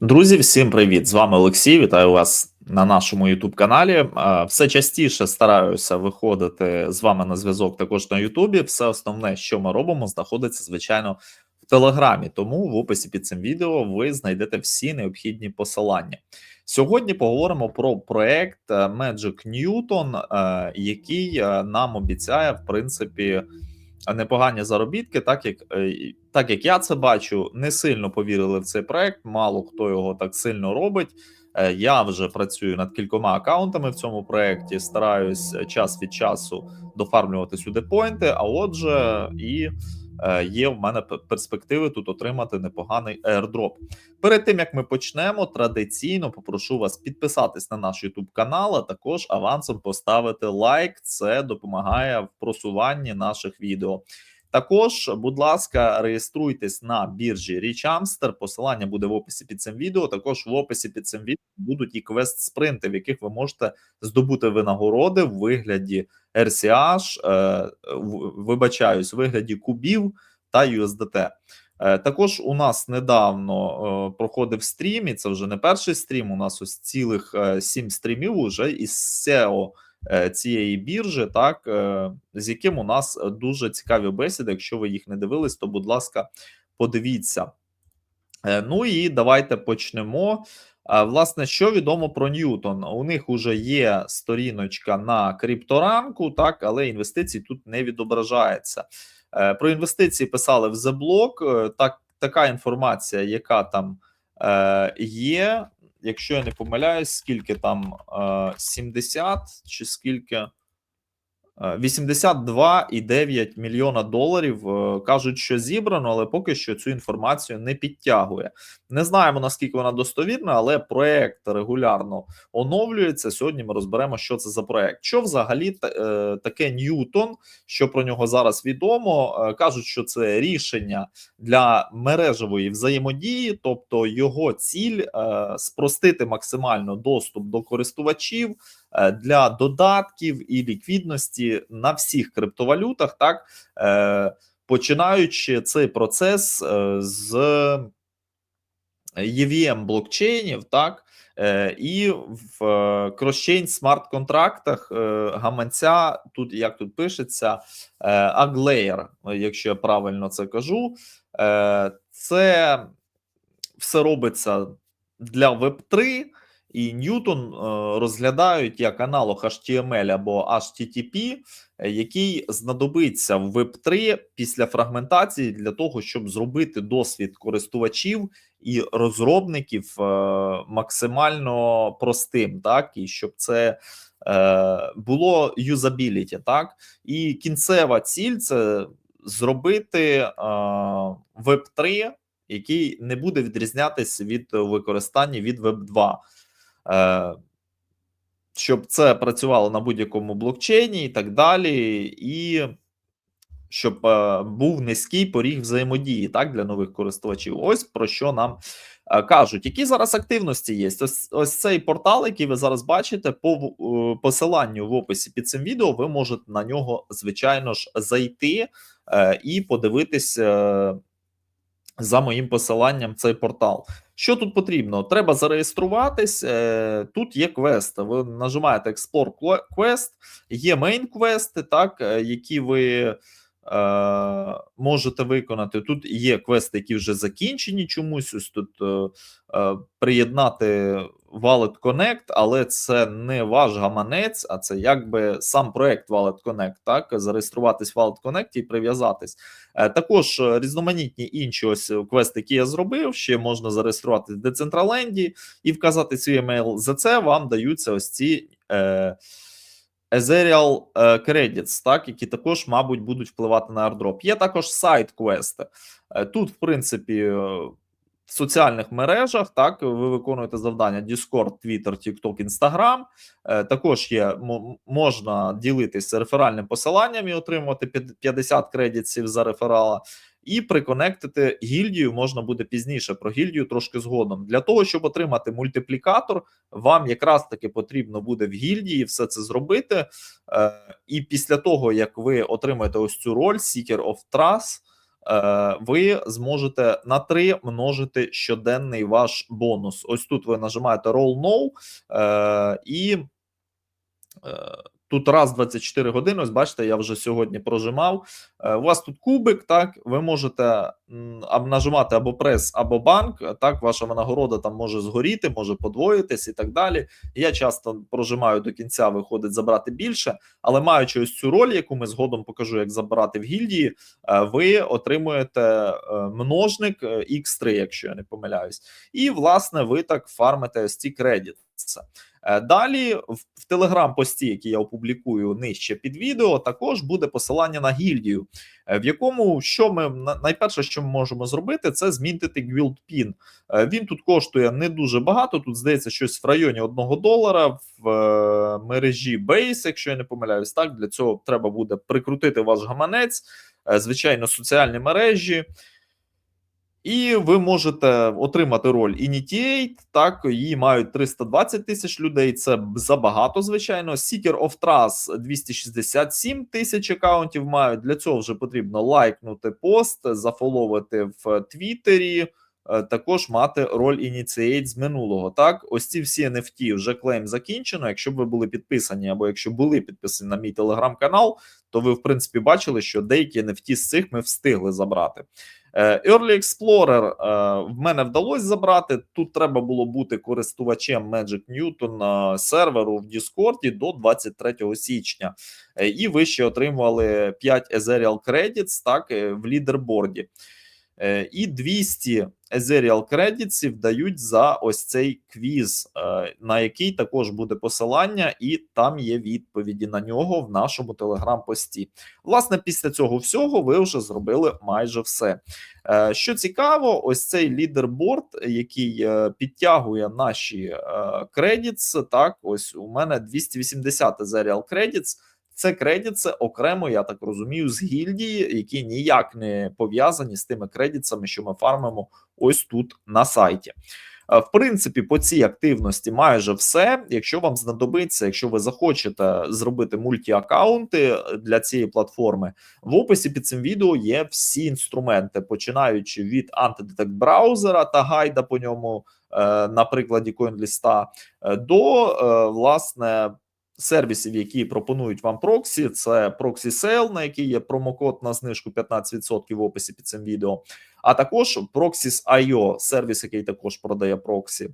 Друзі, всім привіт! З вами Олексій. Вітаю вас на нашому youtube каналі. Все частіше стараюся виходити з вами на зв'язок також на Ютубі. Все основне, що ми робимо, знаходиться звичайно в Телеграмі. Тому в описі під цим відео ви знайдете всі необхідні посилання. Сьогодні поговоримо про проект е, Magic Newton, е, який е, нам обіцяє в принципі непогані заробітки, так як е, так як я це бачу, не сильно повірили в цей проект. Мало хто його так сильно робить. Е, я вже працюю над кількома аккаунтами в цьому проєкті, стараюсь час від часу дофармлювати сюди поінти. А отже, і Е, є в мене перспективи тут отримати непоганий airdrop. Перед тим як ми почнемо, традиційно попрошу вас підписатись на наш YouTube канал, а також авансом поставити лайк. Це допомагає в просуванні наших відео. Також, будь ласка, реєструйтесь на біржі Річамстер. Посилання буде в описі під цим відео. Також в описі під цим відео будуть і квест-спринти, в яких ви можете здобути винагороди в вигляді RCH, е, вибачаюсь, в вигляді кубів та USDT. Е, також у нас недавно е, проходив стрім, і це вже не перший стрім. У нас ось цілих сім стрімів уже із SEO цієї біржі, так е, з яким у нас дуже цікаві бесіди. Якщо ви їх не дивились, то будь ласка, подивіться. Е, ну і давайте почнемо. Власне, що відомо про Ньютон? У них вже є сторіночка на крипторанку, так, але інвестицій тут не відображається. Про інвестиції писали в The Block. Так, така інформація, яка там є якщо я не помиляюсь, скільки там 70 чи скільки 82,9 е, мільйона доларів е, кажуть, що зібрано, але поки що цю інформацію не підтягує. Не знаємо наскільки вона достовірна, але проект регулярно оновлюється. Сьогодні ми розберемо, що це за проект. Що взагалі е, таке Ньютон, що про нього зараз відомо. Кажуть, що це рішення для мережевої взаємодії, тобто його ціль спростити максимально доступ до користувачів. Е, для додатків і ліквідності на всіх криптовалютах, так е, починаючи цей процес е, з EVM блокчейнів, так. І в кросчейн смарт-контрактах гаманця, тут як тут пишеться, Aglayer, якщо я правильно це кажу, це все робиться для Web3, і Ньютон е, розглядають як аналог HTML або HTTP, е, який знадобиться в Web3 після фрагментації для того, щоб зробити досвід користувачів і розробників е, максимально простим, так і щоб це було юзабіліті, так і кінцева ціль це зробити Web3, який не буде відрізнятися від використання від Web 2. Е, щоб це працювало на будь-якому блокчейні і так далі, і щоб е, був низький поріг взаємодії так для нових користувачів. Ось про що нам е, кажуть. Які зараз активності є? Ось ось цей портал, який ви зараз бачите, по посиланню в описі під цим відео, ви можете на нього, звичайно ж, зайти і подивитися за моїм посиланням цей портал. Що тут потрібно? Треба зареєструватись. Е, тут є квести. Ви нажимаєте Explore Quest, є main квести, так, е, які ви можете виконати. Тут є квести, які вже закінчені чомусь. Ось тут е, е, приєднати Wallet Connect, але це не ваш гаманець, а це якби сам проект Wallet Connect, так, зареєструватись в Wallet Connect і прив'язатись. Е, також різноманітні інші ось квести, які я зробив, ще можна зареєструватись в Decentraland і вказати свій емейл. За це вам даються ось ці. Е, Ethereal е, Credits, так, які також, мабуть, будуть впливати на airdrop. Є також сайт квести. Е, тут, в принципі, е, в соціальних мережах так ви виконуєте завдання Discord, Twitter, TikTok, Instagram. Також є можна ділитися реферальним посиланням і отримувати 50 кредитів за реферала і приконектити гільдію можна буде пізніше. Про гільдію трошки згодом. Для того, щоб отримати мультиплікатор, вам якраз таки потрібно буде в гільдії все це зробити. Е, І після того, як ви отримаєте ось цю роль Seeker of Trust, е, ви зможете на 3 множити щоденний ваш бонус. Ось тут ви нажимаєте Roll No е, і. Тут раз 24 години, ось бачите, я вже сьогодні прожимав. Е, У вас тут кубик, так, ви можете нажимати або прес, або банк. Так, ваша винагорода там може згоріти, може подвоїтись і так далі. Я часто прожимаю до кінця, виходить забрати більше, але маючи ось цю роль, яку ми згодом покажу, як забирати в гільдії, е, ви отримуєте е, множник е, X3, якщо я не помиляюсь. І, власне, ви так фармите ось ці кредити. Е, Далі в, в телеграм-пості, який я опублікую нижче під відео, також буде посилання на гільдію, е, в якому що ми на- найперше, що ми можемо зробити, це змінити Guild Pin. Е, Він тут коштує не дуже багато. Тут здається щось в районі 1 долара в мережі Base, якщо я не помиляюсь. Так для цього треба буде прикрутити ваш гаманець, звичайно, соціальні мережі. І ви можете отримати роль Initiate, так, її мають 320 тисяч людей, це забагато, звичайно. Seeker of Trust 267 тисяч акаунтів мають. Для цього вже потрібно лайкнути пост, зафоловити в Твіттері, е, також мати роль Initiate з минулого. Так, ось ці всі NFT вже клейм закінчено. Якщо б ви були підписані, або якщо були підписані на мій телеграм-канал, то ви, в принципі, бачили, що деякі NFT з цих ми встигли забрати. Е, Early Explorer е, в мене вдалося забрати. Тут треба було бути користувачем Magic Newton е, серверу в Discord до 23 січня. І ви ще отримували 5 Ethereal Credits так, в лідерборді. І 200 Ethereal Credits дають за ось цей квіз, е, на який також буде посилання, і там є відповіді на нього в нашому телеграм-пості. Власне, після цього всього ви вже зробили майже все. Е, Що цікаво, ось цей лідерборд, який е, підтягує наші кредитс. Так, ось у мене 280 Ethereal Credits. Це кредитси окремо, я так розумію, з гільдії, які ніяк не пов'язані з тими кредитсами, що ми фармимо ось тут на сайті. Е, В принципі, по цій активності майже все. Якщо вам знадобиться, якщо ви захочете зробити мультіаккаунти для цієї платформи, в описі під цим відео є всі інструменти, починаючи від антидетект браузера та гайда по ньому, е, на прикладі CoinList, е, до власне. Сервісів, які пропонують вам проксі, це Proxy Sale, на який є промокод на знижку 15% в описі під цим відео, а також Proxys.io, сервіс, який також продає проксі.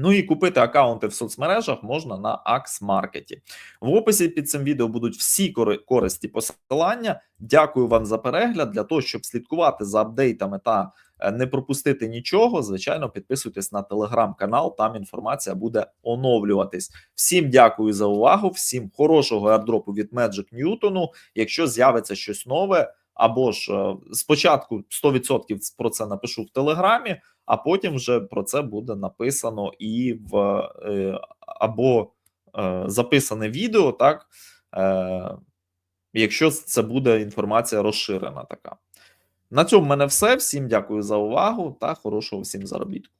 Ну і купити аккаунти в соцмережах можна на Axmarket. В описі під цим відео будуть всі користі посилання. Дякую вам за перегляд. Для того, щоб слідкувати за апдейтами та не пропустити нічого, звичайно, підписуйтесь на телеграм-канал, там інформація буде оновлюватись. Всім дякую за увагу, всім хорошого аирдропу від Magic Newton. Якщо з'явиться щось нове, або ж е, спочатку 100% про це напишу в телеграмі, а потім вже про це буде написано і в е, або е, записане відео, так е, якщо це буде інформація розширена така. На цьому в мене все. Всім дякую за увагу та хорошого всім заробітку.